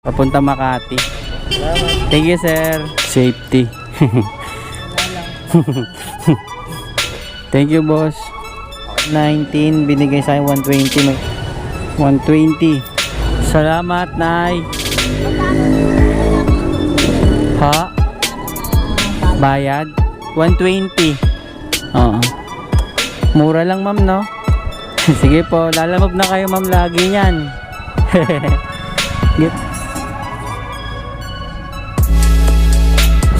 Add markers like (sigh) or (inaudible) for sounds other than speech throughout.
Papunta Makati. Thank you, sir. Safety. (laughs) Thank you, boss. 19, binigay sa akin 120. Mag 120. Salamat, Nay. Ha? Bayad? 120. Oo. Mura lang, ma'am, no? (laughs) Sige po, lalamog na kayo, ma'am, lagi niyan. (laughs) Get-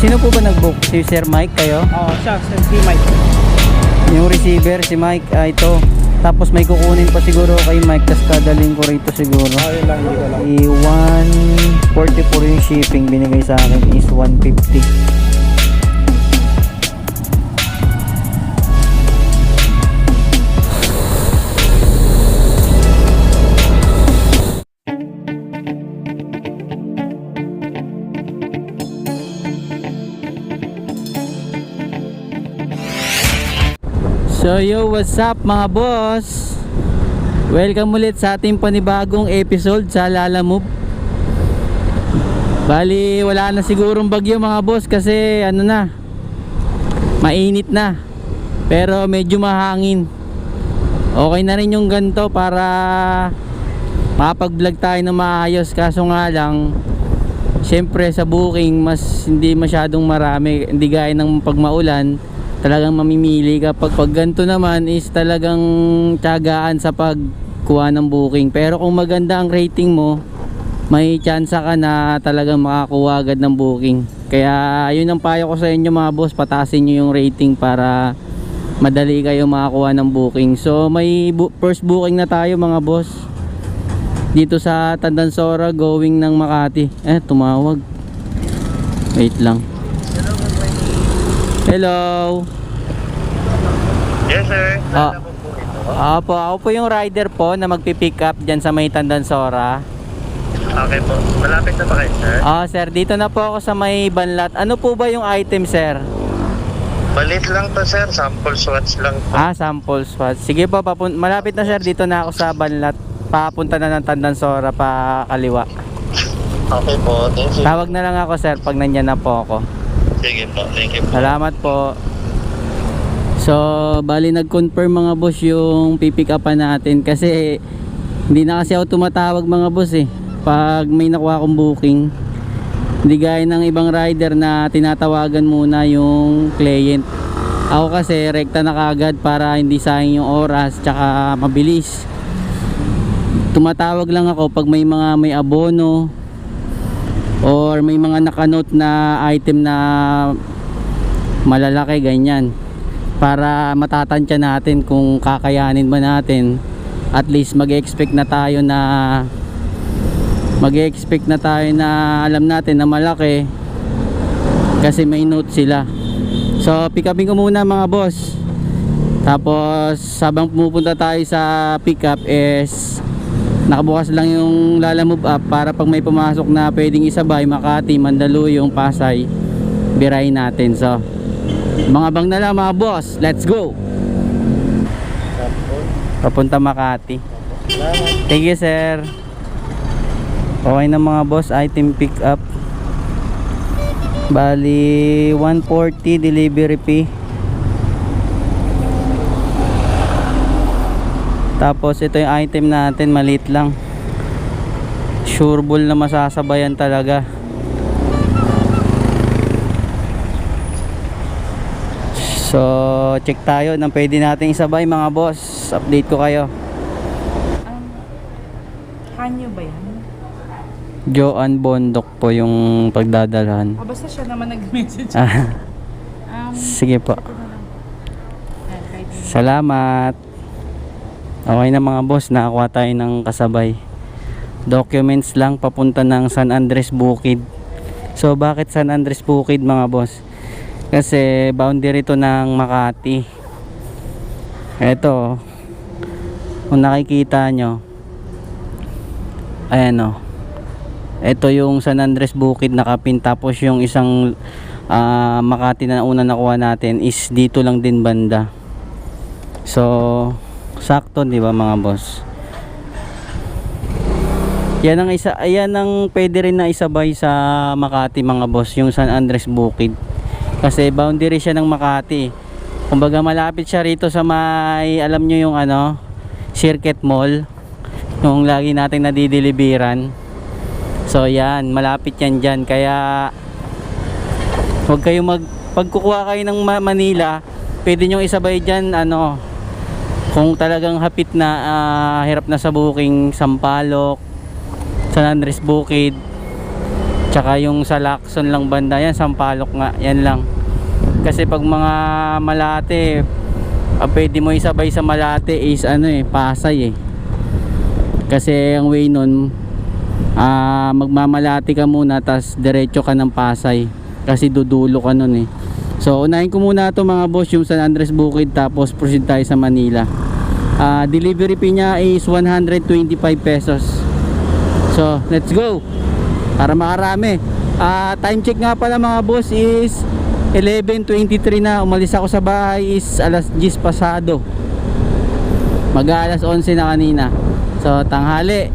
Sino po ba nag-book? Si Sir Mike kayo? Oo, oh, siya, Sir P. Mike. Yung receiver, si Mike, ah, ito. Tapos may kukunin pa siguro kay Mike, tapos kadaling ko rito siguro. Oo, yun lang, hindi ko lang. I 144 yung shipping binigay sa akin is 150. So yo, what's up mga boss? Welcome ulit sa ating panibagong episode sa Lala Move. Bali, wala na sigurong bagyo mga boss kasi ano na, mainit na. Pero medyo mahangin. Okay na rin yung ganto para makapag-vlog tayo ng maayos. Kaso nga lang, syempre sa booking mas hindi masyadong marami. Hindi gaya ng pag maulan, talagang mamimili ka. Pag, pag ganito naman is talagang tiyagaan sa pagkuha ng booking. Pero kung maganda ang rating mo, may chance ka na talagang makakuha agad ng booking. Kaya yun ang payo ko sa inyo mga boss, patasin nyo yung rating para madali kayo makakuha ng booking. So may bu- first booking na tayo mga boss. Dito sa Tandansora going ng Makati. Eh, tumawag. Wait lang. Hello. Yes, sir. Ah. Nalala ko po ito. Apo, ako po yung rider po na magpi-pick up dyan sa may Tandansora. Okay po. Malapit na ba kayo, sir? Ah, sir, dito na po ako sa may banlat. Ano po ba yung item, sir? Balit lang to, sir. Sample swatch lang po. Ah, sample swatch. Sige po, papun- malapit na sir. Dito na ako sa banlat. Papunta na ng Tandansora pa kaliwa. Okay po. Thank you. Tawag na lang ako, sir, pag nandyan na po ako. Sige po. Thank you po. Salamat po. So, bali nag-confirm mga boss yung pipick upan natin kasi hindi na kasi ako tumatawag mga boss eh. Pag may nakuha akong booking, hindi gaya ng ibang rider na tinatawagan muna yung client. Ako kasi rekta na kagad para hindi sayang yung oras tsaka mabilis. Tumatawag lang ako pag may mga may abono or may mga nakanote na item na malalaki ganyan. Para matatansya natin kung kakayanin ba natin. At least mag-expect na tayo na mag-expect na tayo na alam natin na malaki kasi may note sila. So pick upin ko muna mga boss. Tapos habang pumupunta tayo sa pick up is nakabukas lang yung Lala Move app para pag may pumasok na pwedeng isabay Makati, Mandaluyong, Pasay birahin natin. So mga bang na lang mga boss let's go! Papunta Makati. Thank you sir. Okay na mga boss item pick up. Bali 140 delivery fee Tapos ito yung item natin maliit lang. Sureball na masasabayan talaga. So, check tayo ng pwede nating isabay mga boss. Update ko kayo. Um, Hanyo ba yan? Joan Bondok po yung pagdadalhan. Ah, basta siya naman nag-message. Ah, Um, sige po. Salamat. Okay na mga boss, nakakuha tayo ng kasabay. Documents lang papunta ng San Andres Bukid. So bakit San Andres Bukid mga boss? Kasi boundary to ng Makati. Ito. Kung nakikita nyo. Ayan o. Ito yung San Andres Bukid nakapin tapos yung isang ah, Makati na una nakuha natin is dito lang din banda. So, sakto 'di ba mga boss? Yan ang isa, ayan ang pwede rin na isabay sa Makati mga boss, yung San Andres Bukid. Kasi boundary siya ng Makati. Kumbaga malapit siya rito sa may, alam nyo yung ano, Circuit Mall. Yung lagi nating nadidilibiran. So yan, malapit yan dyan. Kaya huwag kayo mag, pag kukuha kayo ng Ma- Manila, pwede nyo isabay dyan, ano, kung talagang hapit na, ah, hirap na sa booking, Sampaloc, San Andres Bukid tsaka yung sa Lacson lang banda yan Sampaloc nga yan lang. Kasi pag mga Malate ang pwede mo isabay sa Malate is ano eh Pasay eh. Kasi ang way nun ah magmamalati ka muna tas diretso ka ng Pasay. Kasi dudulo ka nun eh so unahin ko muna to mga boss yung San Andres Bukid tapos proceed tayo sa Manila Ah, delivery fee niya is 125 pesos So, let's go. Para makarami. Ah, time check nga pala mga boss is 11.23 na. Umalis ako sa bahay is alas 10 pasado. Mag alas 11 na kanina. So, tanghali.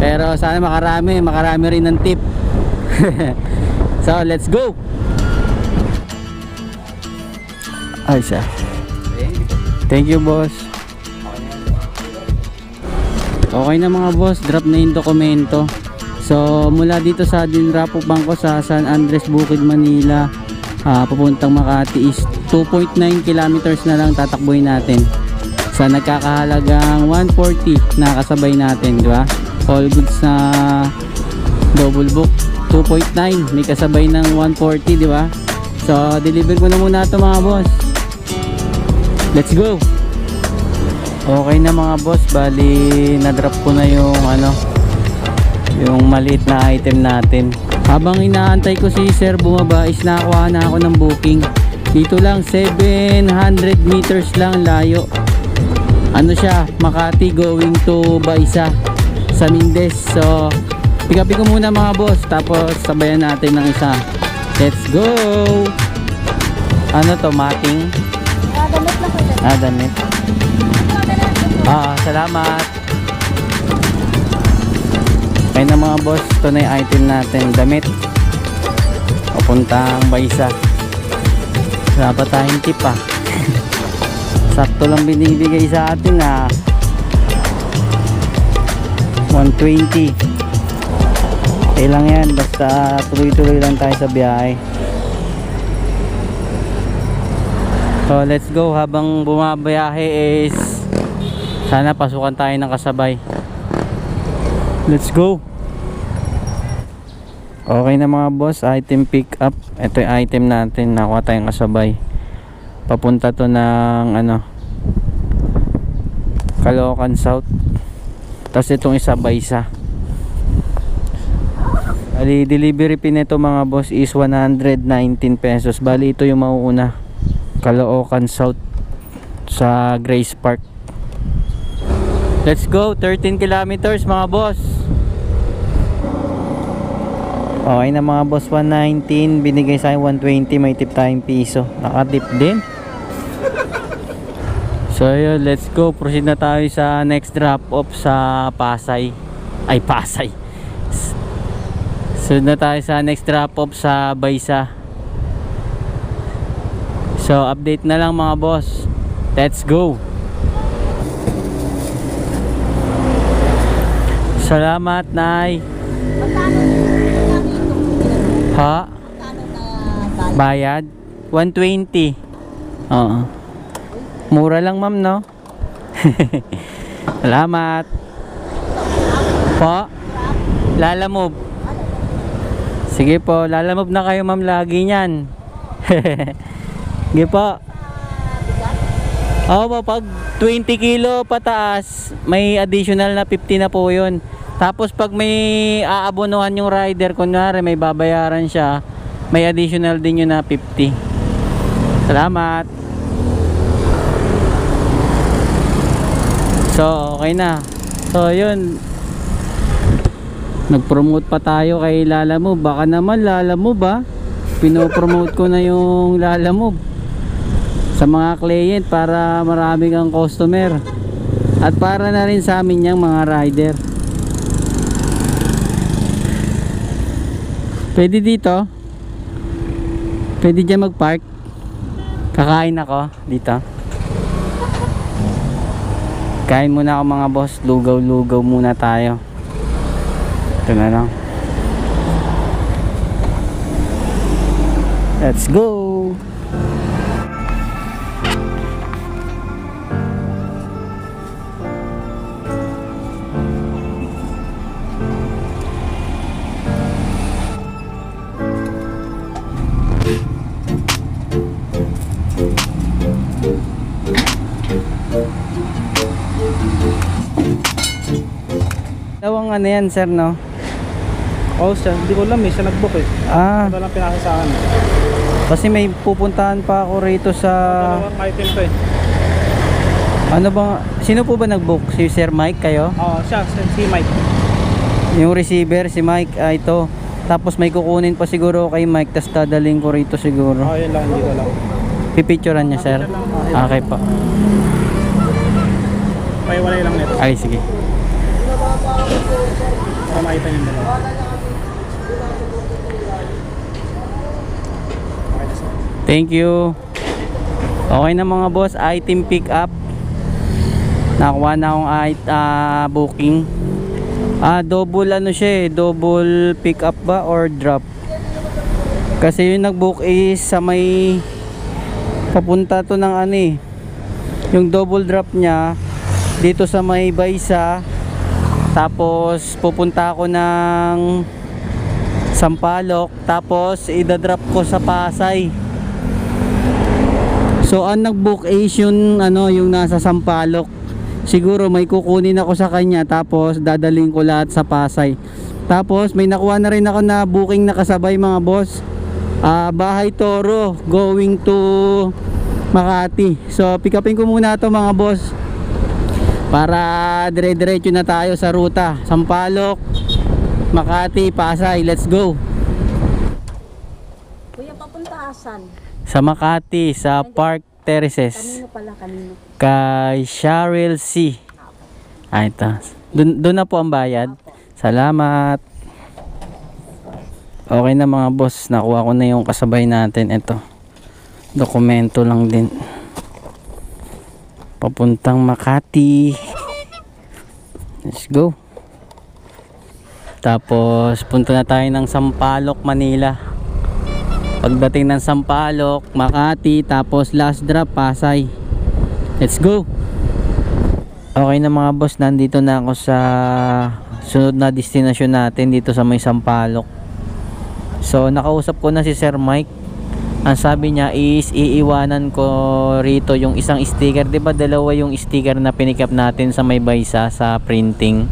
Pero sana makarami. Makarami rin ng tip. (laughs) so, let's go. Ay, siya. Thank you, boss. Okay na mga boss, drop na yung dokumento. So mula dito sa Dinrapo Bangko sa San Andres Bukid, Manila ah, papuntang Makati is 2.9 kilometers na lang tatakbuhin natin. Sa nagkakahalagang 140 na natin, di ba? All goods na double book 2.9 may kasabay ng 140, di ba? So deliver ko na muna ito mga boss. Let's go! Okay na mga boss, bali na-drop ko na yung ano yung maliit na item natin. Habang inaantay ko si sir bumaba is nakakuha na ako ng booking. Dito lang 700 meters lang layo. Ano siya, Makati going to Baisa sa Mindes. So, pick ko muna mga boss tapos sabayan natin ng isa. Let's go! Ano to, mating? Ah, damit. Ah, salamat. Kaya na mga boss, ito na yung item natin, damit. Papuntang Baisa. Wala pa tayong tip ah. (laughs) Sakto lang binibigay sa atin ah. 120. Okay lang yan, basta tuloy-tuloy lang tayo sa biyahe. So let's go habang bumabiyahe is sana pasukan tayo ng kasabay. Let's go. Okay na mga boss, item pick up. Ito yung item natin, nakuha tayong kasabay. Papunta to ng ano Caloocan South. Tapos itong isa Baysa. Bali, delivery fee nito mga boss is 119 pesos. Bali, ito yung mauuna. Caloocan South sa Grace Park. Let's go, 13 kilometers mga boss. Okay na mga boss, 119. Binigay sa akin 120, may tip tayong piso. Nakatip din. (laughs) So yun, let's go. Proceed na tayo sa next drop off sa Pasay. Ay, Pasay. Sunod na tayo sa next drop off sa Baysa. So, update na lang mga boss. Let's go. Salamat, Nay. Ha? Bayad? 120. Oo. Mura lang, ma'am, no? (laughs) Salamat. Po? Lalamove. Sige po, lalamove na kayo, ma'am, lagi niyan. (laughs) Sige po. Oo po, pag 20 kilo pataas, may additional na 50 na po yun. Tapos pag may aabonohan yung rider, kunwari may babayaran siya, may additional din yun na 50. Salamat. So, okay na. So, yun. Nag-promote pa tayo kay Lalamove. Baka naman Lalamove ba? Pinopromote ko na yung Lalamove sa mga client para marami kang customer. At para na rin sa amin yung mga rider. Pwede dito? Pwede dyan mag-park? Kakain ako dito. Kain muna ako mga boss. Lugaw-lugaw muna tayo. Ito na lang. Let's go! Ano yan sir no? Oh, siya. Hindi ko alam eh. Siya nag-book eh. Ah, Ito lang pinasa sa akin. kasi may pupuntahan pa ako rito sa... Dalawang item to eh. Ano bang... Sino po ba nag-book? Si Sir Mike kayo? Oo, siya. Si Mike. Yung receiver, si Mike, ah, ito. Tapos may kukunin pa siguro kay Mike, tapos dadaling ko rito Oo, siguro. yun lang. Hindi ko alam. Pipicturean niya, sir? Okay po. Paiwalay lang nito. Ay, sige. Para makita niyo dalawa. Thank you. Okay na mga boss, item pick up. Nakuha na akong ah, booking. Ah, double ano siya eh, double pick up ba or drop? Kasi yung nag-book is sa may papunta to ng ano eh. Yung double drop niya dito sa may Baysa. Tapos pupunta ako ng Sampaloc tapos idadrop ko sa Pasay. So ang nag-book is yung ano yung nasa Sampaloc. Siguro may kukunin ako sa kanya tapos dadaling ko lahat sa Pasay. Tapos may nakuha na rin ako na booking na kasabay mga boss. Ah, Bahay Toro going to Makati. So pick upin ko muna to mga boss. Para dire-diretso na tayo sa ruta. Sampaloc, Makati, Pasay. Let's go. Kuya, papunta asan? Sa Makati, sa Park Terraces. Kanino pala, kanino? kay Cheryl C. Ah, ito. Dun na po ang bayad. Salamat. Okay na mga boss. Nakuha ko na yung kasabay natin. Ito. Dokumento lang din. Papuntang Makati. Let's go. Tapos punta na tayo ng Sampaloc, Manila. Pagdating ng Sampaloc, Makati, tapos last drop Pasay. Let's go. Okay na mga boss, nandito na ako sa sunod na destinasyon natin dito sa may Sampaloc. So nakausap ko na si Sir Mike. Ang sabi niya is iiwanan ko rito yung isang sticker. 'Di ba dalawa yung sticker na pinikap natin sa may baysa sa printing.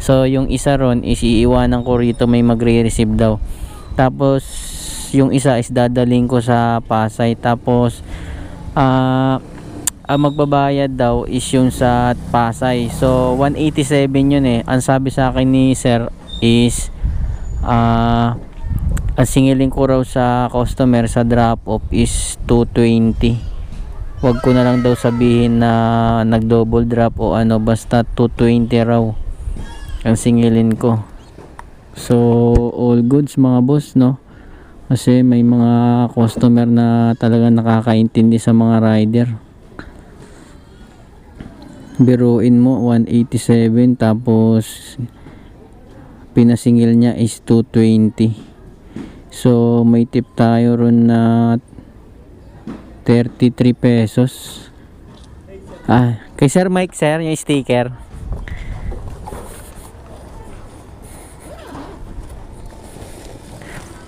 So yung isa ron is iiwanan ko rito may magre-receive daw. Tapos yung isa is dadaling ko sa Pasay. Tapos ah ang magbabayad daw is yung sa Pasay. So 187 yun eh. Ang sabi sa akin ni Sir is ah ang singilin ko raw sa customer sa drop off is 220. Wag ko na lang daw sabihin na nag double drop o ano basta 220 raw ang singilin ko. So all goods mga boss no. Kasi may mga customer na talaga nakakaintindi sa mga rider biruin mo 187 tapos pinasingil niya is 220 so may tip tayo ron na 33 pesos ah kay Sir Mike sir yung sticker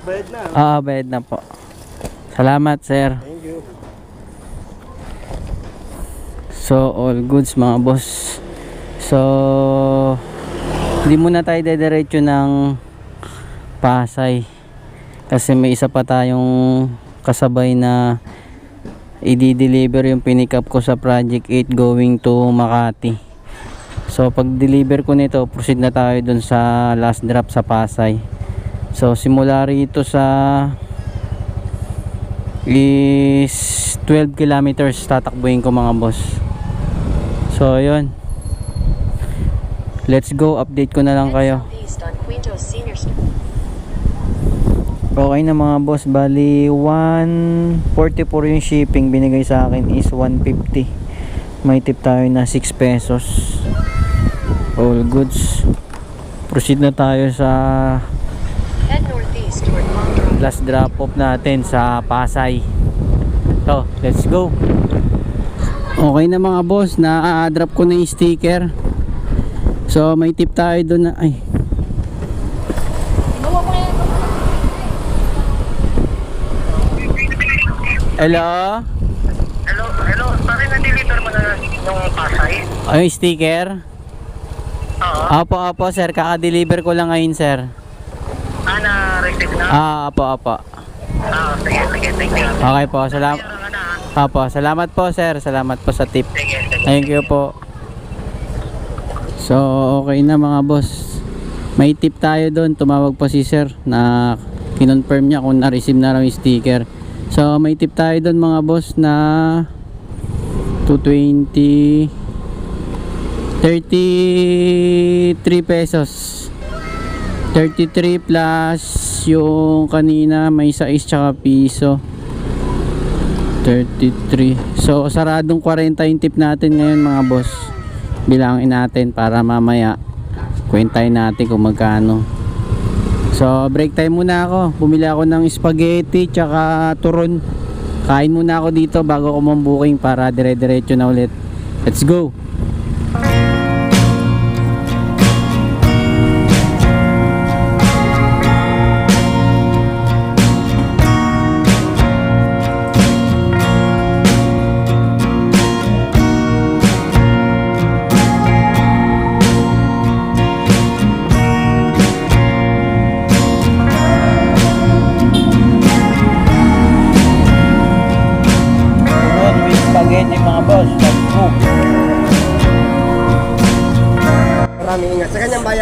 Bayad na. ah bayad na po salamat sir Thank you. So all goods mga boss. So hindi muna tayo dediretso ng Pasay. Kasi may isa pa tayong kasabay na i-deliver yung pinick up ko sa Project 8 going to Makati. So pag deliver ko nito, proceed na tayo dun sa last drop sa Pasay. So simula rito sa is 12 kilometers tatakbuhin ko mga boss. So, yun. Let's go. Update ko na lang kayo. Okay na mga boss, bali 144 yung shipping binigay sa akin is 150. May tip tayo na 6 pesos. All goods. Proceed na tayo sa last drop off natin sa Pasay. So, let's go. Okay na mga boss, na-drop ko na yung sticker. So, may tip tayo doon na ay. Hello? Hello, hello. Bakit na-deliver mo na yung Pasay? Ay, sticker? Oo. Apo, apo, sir. Kaka-deliver ko lang ngayon, sir. Ah, na-receive na? Ah, apo, apo. Ah, sige, sige. Thank you. Okay po, salamat. Apo, salamat po, sir. Salamat po sa tip. Sige, sige. Thank you po. So, okay na mga boss. May tip tayo doon. Tumawag pa si sir na kinonfirm niya kung na-receive na raw yung sticker. So, may tip tayo doon mga boss na 220 33 pesos. 33 plus yung kanina may 6 tsaka piso. 33. So, saradong 40 yung tip natin ngayon mga boss. Bilangin natin para mamaya kwentahin natin kung magkano. So, break time muna ako. Bumili ako ng spaghetti tsaka turon. Kain muna ako dito bago ko mambuking para dire-diretso na ulit. Let's go!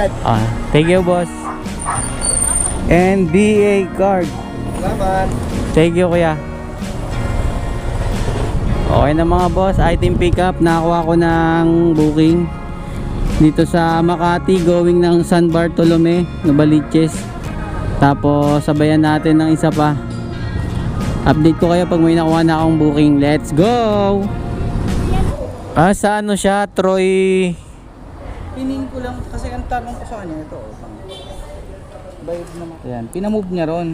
Bayad. Ah, thank you boss. NBA card. Salamat. Thank you kuya. Okay na mga boss, item pickup. Nakakuha ko ng booking dito sa Makati going ng San Bartolome, Novaliches. Tapos sabayan natin ng isa pa. Update ko kayo pag may nakuha na akong booking. Let's go! Ah, sa ano siya? Troy... Pining ko lang kasi ang tanong ko sa kanya ito. Oh, pang- bayad naman. Ayan, pinamove niya ron.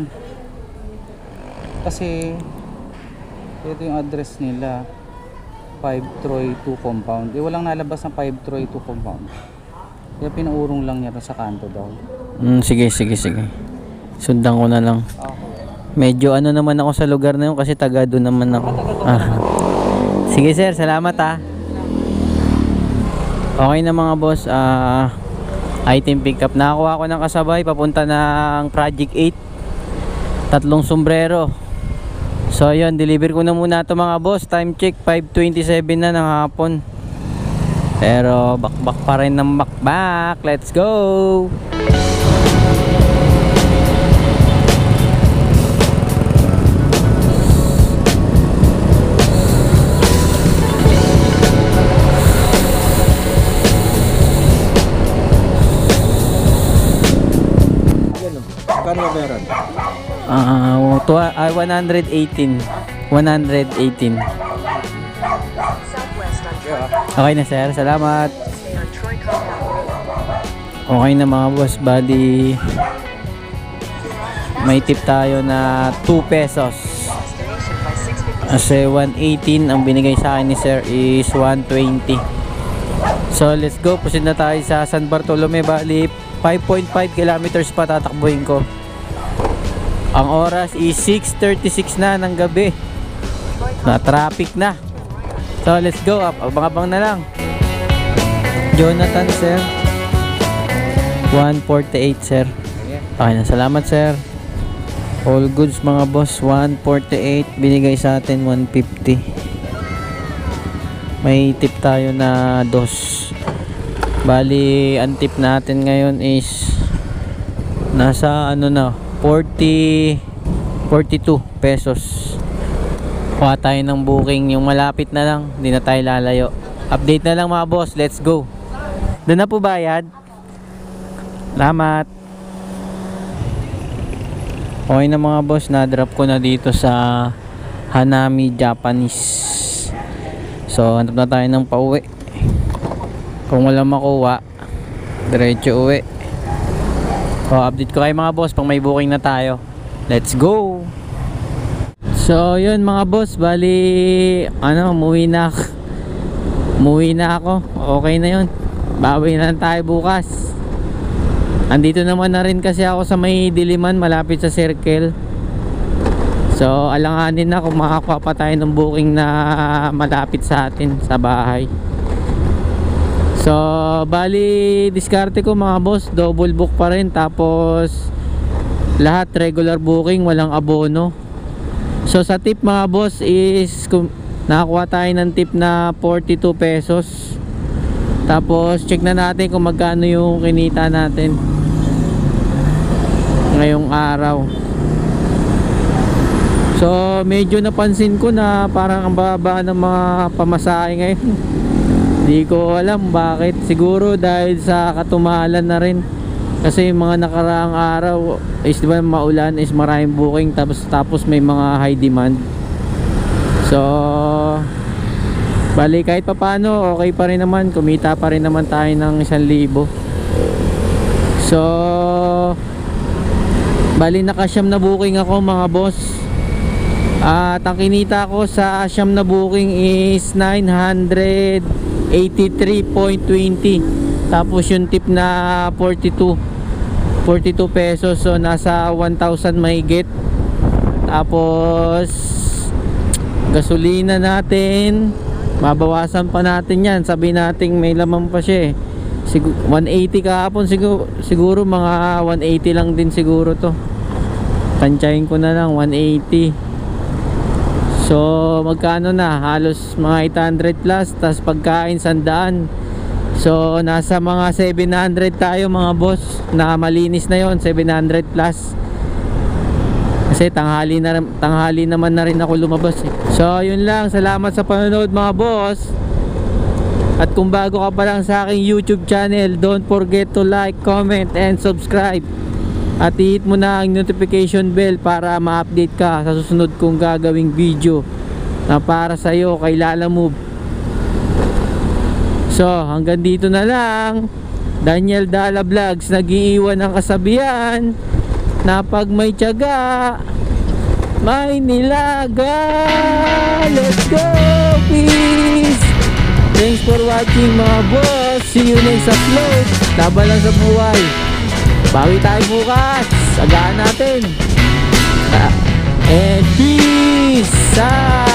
Kasi ito yung address nila. 5 Troy 2 compound. Eh walang nalabas ng 5 Troy 2 compound. Kaya pinaurong lang niya ron sa kanto daw. Mm, sige, sige, sige. Sundan ko na lang. Medyo ano naman ako sa lugar na yun kasi taga doon naman ako. Ah. Sige sir, salamat ah. Okay na mga boss, ah item pickup. Nakakuha ko ng kasabay papunta ng Project 8. Tatlong sombrero. So yun, deliver ko na muna to mga boss. Time check 5.27 na ng hapon. Pero bakbak pa rin ng bakbak. Let's go! Uh, ah, 118. 118. Southwest on Troy. Okay na sir, salamat. Okay na mga boss, bali may tip tayo na 2 pesos. Destination by 656. Kasi 118 ang binigay sa akin ni sir is 120. So let's go, proceed na tayo sa San Bartolome, bali 5.5 kilometers pa tatakbuhin ko. Ang oras is 6.36 na ng gabi. Na traffic na. So let's go, Ab- abang-abang na lang. Jonathan sir. 148 sir. Okay na, salamat sir. All goods mga boss, 148 binigay sa atin 150. May tip tayo na dos. Bali, ang tip natin ngayon is nasa ano na 40 42 pesos. Kuha tayo ng booking yung malapit na lang, hindi na tayo lalayo. Update na lang mga boss, let's go. Doon na po bayad. Salamat. Okay na mga boss, na-drop ko na dito sa Hanami Japanese. So, hanap na tayo ng pauwi. Kung wala makuha, diretso uwi. So, update ko kayo mga boss pag may booking na tayo. Let's go! So, yun mga boss, bali, ano, umuwi na ako. Umuwi na ako. Okay na yun. Bawi na tayo bukas. Andito naman na rin kasi ako sa may Diliman, malapit sa circle. So, alanganin na kung makakuha pa tayo ng booking na malapit sa atin, sa bahay. So, bali, diskarte ko mga boss, double book pa rin. Tapos, lahat regular booking, walang abono. So, sa tip mga boss is, nakakuha tayo ng tip na 42 pesos. Tapos, check na natin kung magkano yung kinita natin ngayong araw. So, medyo napansin ko na parang ang baba ng mga pamasahe ngayon. (laughs) Hindi ko alam bakit. Siguro dahil sa katumalan na rin. Kasi yung mga nakaraang araw is di ba maulan is maraming booking tapos tapos may mga high demand. So, bali kahit papano okay pa rin naman. Kumita pa rin naman tayo ng 1,000. So, bali nakasyam na booking ako mga boss. At ang kinita ko sa siyam na booking is 983.20 Tapos yung tip na 42 42 pesos So nasa 1,000 mahigit. Tapos Gasolina natin. Mabawasan pa natin yan. Sabi natin may laman pa siya eh. Sigu 180 kahapon siguro, siguro mga 180 lang din siguro to. Tansyahin ko na lang 180 So magkano na? Halos mga 800 plus tas pagkain sandaan. So nasa mga 700 tayo mga boss na malinis na yon 700 plus. Kasi tanghali na tanghali naman na rin ako lumabas eh. So yun lang, salamat sa panonood mga boss. At kung bago ka pa lang sa aking YouTube channel, don't forget to like, comment, and subscribe. At i-hit mo na ang notification bell para ma-update ka sa susunod kong gagawing video na para sa iyo kay Lala Move. So, hanggang dito na lang. Daniel Dala Vlogs nag-iiwan ng kasabihan na pag may tiyaga, may nilaga. Let's go! Peace! Thanks for watching mga boss. See you next upload. Laban lang sa buhay. Bawi tayo bukas. Agaan natin. And peace out.